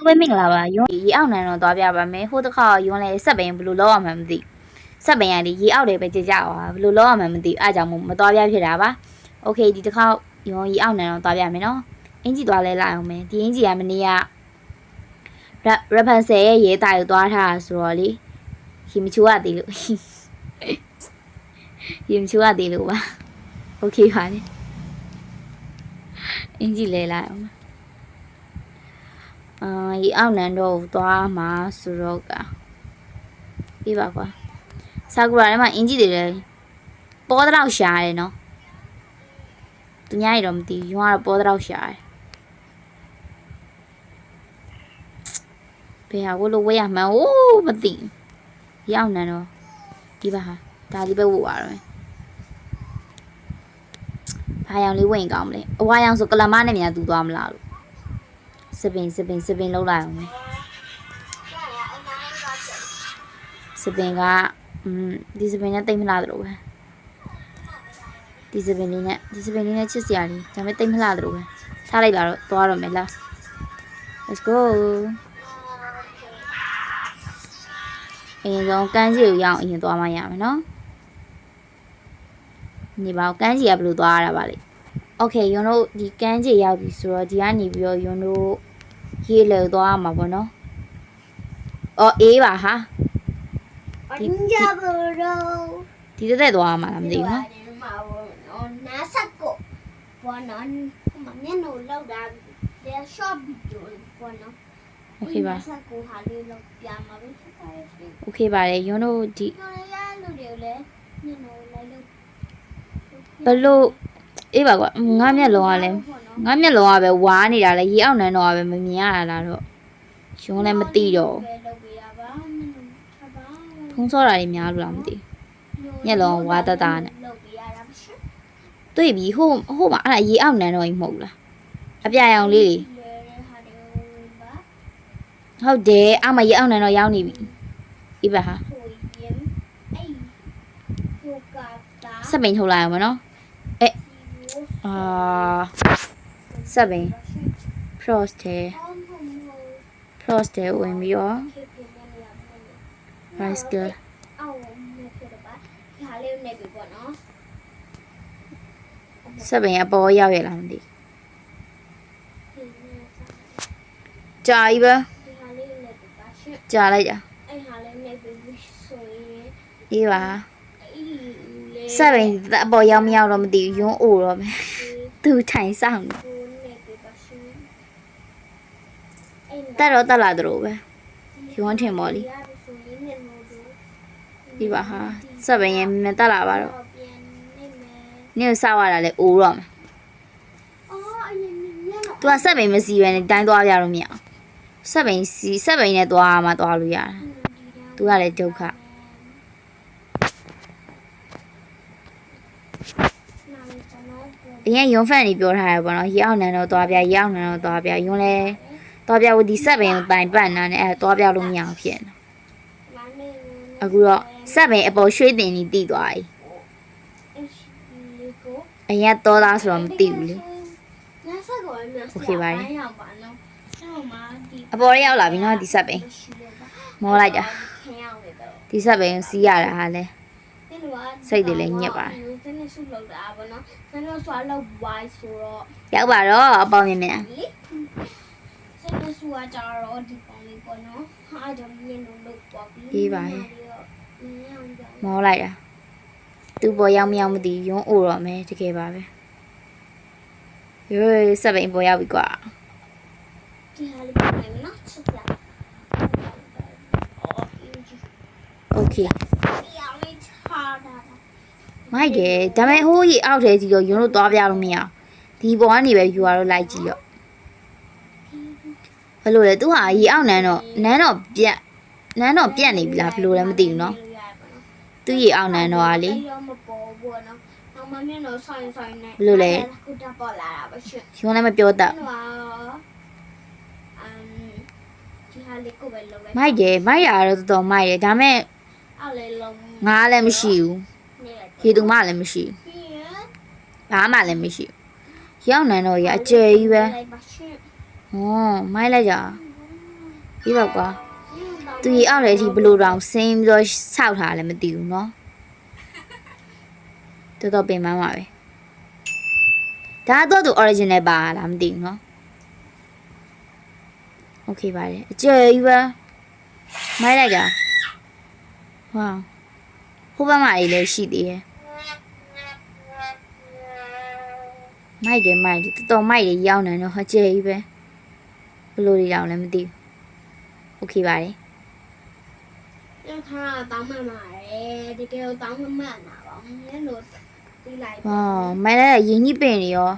ကိုပဲမင်္ဂလာပါယွန်းရေအောက်နန်းတော့သွားပြပါမယ်ဟိုတစ်ခါယွန်းလဲစက်ပင်ဘယ်လိုလောက်ရမှန်းမသိစက်ပင်ကဒီရေအောက်တွေပဲကြကြပါဘယ်လိုလောက်ရမှန်းမသိအားကြောင့်မို့မသွားပြဖြစ်တာပါโอเคဒီတစ်ခါယွန်းရေအောက်နန်းတော့သွားပြမယ်နော်အင်ဂျီသွားလဲလိုက်အောင်မယ်ဒီအင်ဂျီကမနေ့ကရဖန်ဆယ်ရဲ့ရေးတာကိုသွားထားတာဆိုတော့လေဟီမချူရသေးလို့ဟီမချူရသေးလို့ပါโอเคပါလေအင်ဂျီလဲလိုက်အောင် အာဒီအောက်နန်းတော့သွားမှာဆိုတော့ကပြပါကွာဆာကူရာထဲမှာအင်ဂျီတွေလည်းပေါ်တော့ရှားတယ်နော်သူများတွေတော့မသိဘူးရွာကတော့ပေါ်တော့ရှားတယ်ဘယ်ဟာကိုလို့ဝဲရမှန်းအိုးမသိဘူးဒီအောက်နန်းတော့ဒီပါဟာဒါလေးပဲဝတ်ရတော့မယ်ဘာရောင်လေးဝင်ကောင်းမလဲအဝါရောင်ဆိုကလမနဲ့မြန်သူသွားမလားလို့ စပင်စပင်စပင်လောက်လိုက်အောင်မယ်စပင်ကอืมဒီစပင်နဲ့တိတ်မလာတော့ပဲဒီစပင်လေးနဲ့ဒီစပင်လေးနဲ့ချစ်စရာလေးဒါပေမဲ့တိတ်မလာတော့ပဲထားလိုက်ပါတော့သွားတော့မယ်လား let's go အရင်ဆုံးကန်းစီကိုရအောင်အရင်သွားမှရမယ်နော်နေပါဦးကန်းစီကဘယ်လိုသွားရတာပါလဲ โอเคယွန်းတို့ဒီကန်းကြီးရောက်ပြီဆိုတော့ဒီကနေပြီးတော့ယွန်းတို့ရေးလေသွားရမှာပေါ့နော်။အော်အေးပါဟာ အင်ဂျာဘရို ဒီတက်တက်သွားရမှာလားမသိဘူးနော် မှာဘောနာဆက်ကိုဘောနော်မမျက်နှာလောက်တာလေ short video ဘောနော် ။โอเคပါ ဆက်ကိုဟာလေးလောက်ပြမှာပဲဖြစ်ပါရဲ့ရှင် ။ okay ပါတယ်ယွန်းတို့ဒီ ကျွန်တော်ရလူတွေလည်းမျက်နှာလိုက်လို့ ဘလို့ အေးပါကွာငါမျက်လုံးကလည်းငါမျက်လုံးကပဲဝါနေတာလေရေအောက်နန်းတော့ကပဲမမြင်ရတာလားတော့ယွန်းလည်းမသိတော့လောက်ပြရပါမျက်နှာချပါဖုံးစောတာတွေများလို့လားမသိမျက်လုံးဝါတတနဲ့လောက်ပြရတာရှင်တွေ့ပြီဟိုဟိုမှာအဲ့ဒါရေအောက်နန်းတော့ကြီးမဟုတ်ဘူးလားအပြရောင်လေးလေဟာတွေပါဟုတ်တယ်အမရေအောက်နန်းတော့ရောက်နေပြီအေးပါဟာဆိုရင်အဲ့ဟိုကတာစက်ပင်ထုတ်လိုက်အောင်မနော်အာ စက်ပင် frost တယ် frost တယ်ဝင်ပြီးတော့ rice girl အော်မြတ်ပြပါခါလေးနဲ့ပြပေါ့နော်စက်ပင်အပေါ်ရောက်ရလားမသိကြာပြီပဲဒီဟာလေးနဲ့ပြပါရှင့်ကြာလိုက်တာအဲ့ဟာလေးနဲ့ပြပြီးဆိုရင်အေးပါအဲ့ လေစက်ပင်အပေါ်ရောက်မရောက်တော့မသိဘူးယွန်းအိုတော့မယ်သူထိုင်ဆောင်တယ်ကိုနဲ့ပြပါရှင့်အဲ့တက်တော့တက်လာတယ်လို့ပဲယွန်းထင်ပါလိဆိုရင်လည်းမလို့ဒီပါဟာစက်ပင်ရင်မတက်လာပါတော့ပြန်နေမယ်နင့်ဆောက်ရတာလဲအိုတော့မယ်အော်အရင်ညတော့သူကစက်ပင်မစီပဲနဲ့တိုင်းသွားပြလို့မရအောင်စက်ပင်စီစက်ပင်နဲ့သွားမှသွားလို့ရတာသူကလည်းဒုက္ခ အရင်ယွန်ဖန်နေပြောထားရပေါ့နော်ရေအောင်နန်းတော့သွားပြရေအောင်နန်းတော့သွားပြယွန်လဲသွားပြဖို့ဒီဆက်ပင်ကိုတိုင်ပတ်နာနဲ့အဲသွားပြလို့မရအောင်ဖြစ်နေအခုတော့ဆက်ပင်အပေါ်ရွှေ့တင်နေတိသွားပြီအရင်တော့သားဆိုတော့မသိဘူးလေ ညဆက်ကောမြတ် โอเคပါလေ ရောက်ပါနော်ဆောင်းမှာဒီ အပေါ်ရောက်လာပြီနော်ဒီဆက်ပင်မောလိုက်တာ ခင်ရောက်နေတော့ ဒီဆက်ပင်ကိုစီးရတာဟာလဲ ဒီလိုက စိတ်တွေလည်းညစ်ပါတယ်စနေစုလောက်တာပေါ့နော်စနေဆွာလောက်ဝိုင်းဆိုတော့ရောက်ပါတော့အပေါင်းမြင်မြန်လေစနေဆွာကြတော့ဒီကောင်လေးပေါ့နော်ဟာကြောင့်မြင်လို့လောက်ပေါ့ပြီးညောင်းကြမောလိုက်တာသူ့ပေါ်ရောက်မရောက်မသိယွန်းအိုတော့မယ်တကယ်ပါပဲရွေးဆက်ပင်ပေါ်ရောက်ပြီကွာဒီဟာလေးပြန်မယ်နော်ချက်ပြโမိုက်တယ်ဒါပေမဲ့ဟိုးကြီးအောက်ထဲကြီးတော့ယွန်းတို့သွားပြလို့မရအောင်ဒီပေါ်ကနေပဲယူရတော့လိုက်ကြည့်တော့ဘယ်လိုလဲသူဟာရေအောက်နန်းတော့နန်းတော့ပြက်နန်းတော့ပြက်နေပြီလားဘယ်လိုလဲမသိဘူးနော်သူရေအောက်နန်းတော့ဟာလေမမင်းတို့ဆိုင်ဆိုင်နဲ့ဘယ်လိုလဲကုတပေါ်လာတာပါရှင်။ဒီကနေ့မပြောတတ်။မိုက်တယ်မိုက်ရတော့တော်တော်မိုက်တယ်ဒါပေမဲ့ငါလည်းမရှိဘူး။ ရေသူမလည်းမရှိဘူး ပြီးရင် ဘာမှလည်းမရှိဘူး ရောက်နန်းတော့ရအကျယ်ကြီးပဲ လိုက်ပါရှင် ဟောမိုက်လိုက်ကြ ။ ဒီပါကွာသူရေအောက်လေအထိဘလို့တောင်ဆင်းပြီးတော့ဆောက်ထားလည်းမသိဘူးเนาะတော်တော်ပင်ပန်းပါပဲဒါတော့သူ original ပါလားမသိဘူးเนาะโอเคပါတယ်အကျယ်ကြီးပဲမိုက်လိုက်တာဝေါဟိုဘက်မှာလေးလည်းရှိသေးတယ် မိုက်တယ်မိုက်တယ်တော်တော်မိုက်တယ်ရောက်နေတော့ဟကျယ်ကြီးပဲဘလို့တွေတောင်လည်းမသိဘူးโอเคပါတယ် ညခါတောင်းမှန်ပါတယ်တကယ်တောင်းမှန်မှန်တာပါညလို့ပြီးလိုက် ဟောမိုက်လိုက်တာရင်ကြီးပင်နေရော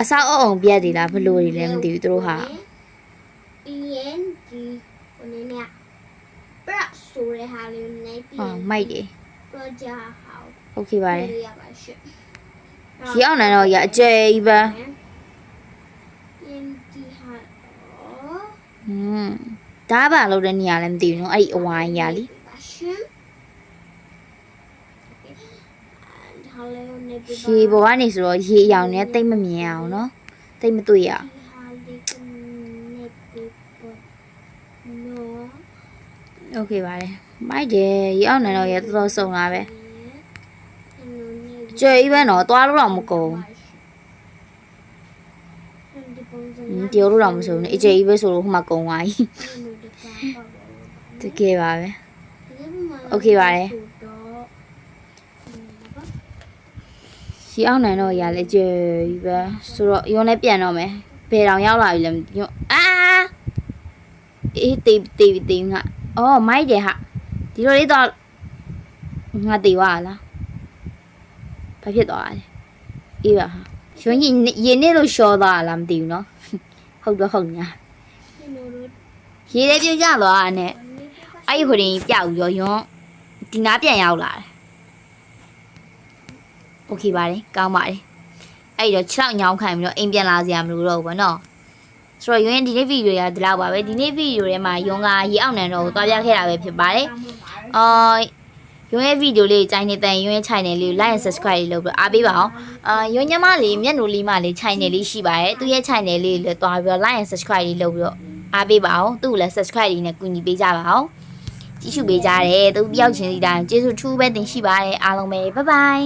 အဆောက်အအုံပြက်သေးလားဘလို့တွေလည်းမသိဘူးသူတို့ဟာ ပြီးရင်ဒီဟိုနေနဲ့ပရဆိုရဟာလေးနေပြီး ဟောမိုက်တယ် ပရဂျာဟောက် โอเคပါတယ် ရပါရှင့် ရောက်နေတော့ရအကျယ်ကြီးပဲ ရင်ဒီဟာ ဟွန်းဒါဘာလို့တဲ့နေရာလည်းမသိဘူးနော်အဲ့ဒီအဝိုင်းရလी ပါရှင့်ဒါလေးနေပြီး ရေပေါ်ကနေဆိုတော့ရေအရောင်နဲ့တိတ်မမြင်အောင်နော်တိတ်မတွေ့ရအောင် ဟာလေးကနေပြီးပေါ်နော် โอเคပါတယ်မိုက်တယ်ရေအောင်နေတော့ရတော်တော်စုံလာပဲ ကျယ်ကြီးပဲနော်သွားလို့တော့မကုန်ဘူးပြောလို့တော့မစုံနဲ့အကျယ်ကြီးပဲဆိုလို့ဟိုမှာကုံသွားပြီတကယ်ပါပဲ โอเคပါတယ် ရေအောင်နိုင်တော့ရလဲကျယ်ကြီးပဲဆိုတော့ရုံးလည်းပြန်တော့မယ်ဘယ်တောင်ရောက်လာပြီလဲမသိဘူးအာအေးတေးတေးတေးငါအော်မိုက်တယ်ဟာဒီလိုလေးတော့ငါတေးသွားလား ဘာဖြစ်သွားလဲအေးပါဟာရုံးကြီးရေနေလို့ရှော့သွားလားမသိဘူးနော်ဟုတ်တော့ဟုတ်ညာရေလည်းပြုတ်ကျသွားတာနဲ့အဲ့ဒီဟိုတင်ပျောက်ရောရုံးဒီနားပြန်ရောက်လာတယ်โอเคပါတယ်ကောင်းပါတယ်အဲ့တော့6ညောင်းခံပြီးတော့အိမ်ပြန်လာစရာမလိုတော့ဘူးဗောနော်ဆိုတော့ရုံးဒီနေ့ဗီဒီယိုရဒီလောက်ပါပဲဒီနေ့ဗီဒီယိုထဲမှာရုံးကရေအောင်နံတော့ကိုတွားပြခဲ့တာပဲဖြစ်ပါတယ် အော် ရုံးရဲ့ဗီဒီယိုလေးကြိုင်နေတဲ့ရုံးရဲ့ channel လေးကို like and subscribe လေးလုပ်ပြီးအားပေးပါအောင်အာရုံးညမလေးမျက်နှာလေးမလေး channel လေးရှိပါတယ်သူရဲ့ channel လေးလည်းတွားပြီးတော့ like and subscribe လေးလုပ်ပြီးတော့အားပေးပါအောင်သူ့ကိုလည်း subscribe လေးနဲ့ကူညီပေးကြပါအောင်ကြည့်ရှုပေးကြတယ်သူတယောက်ချင်းစီတိုင်းကျေးဇူးထူးပဲတင်ရှိပါတယ်အားလုံးပဲ bye bye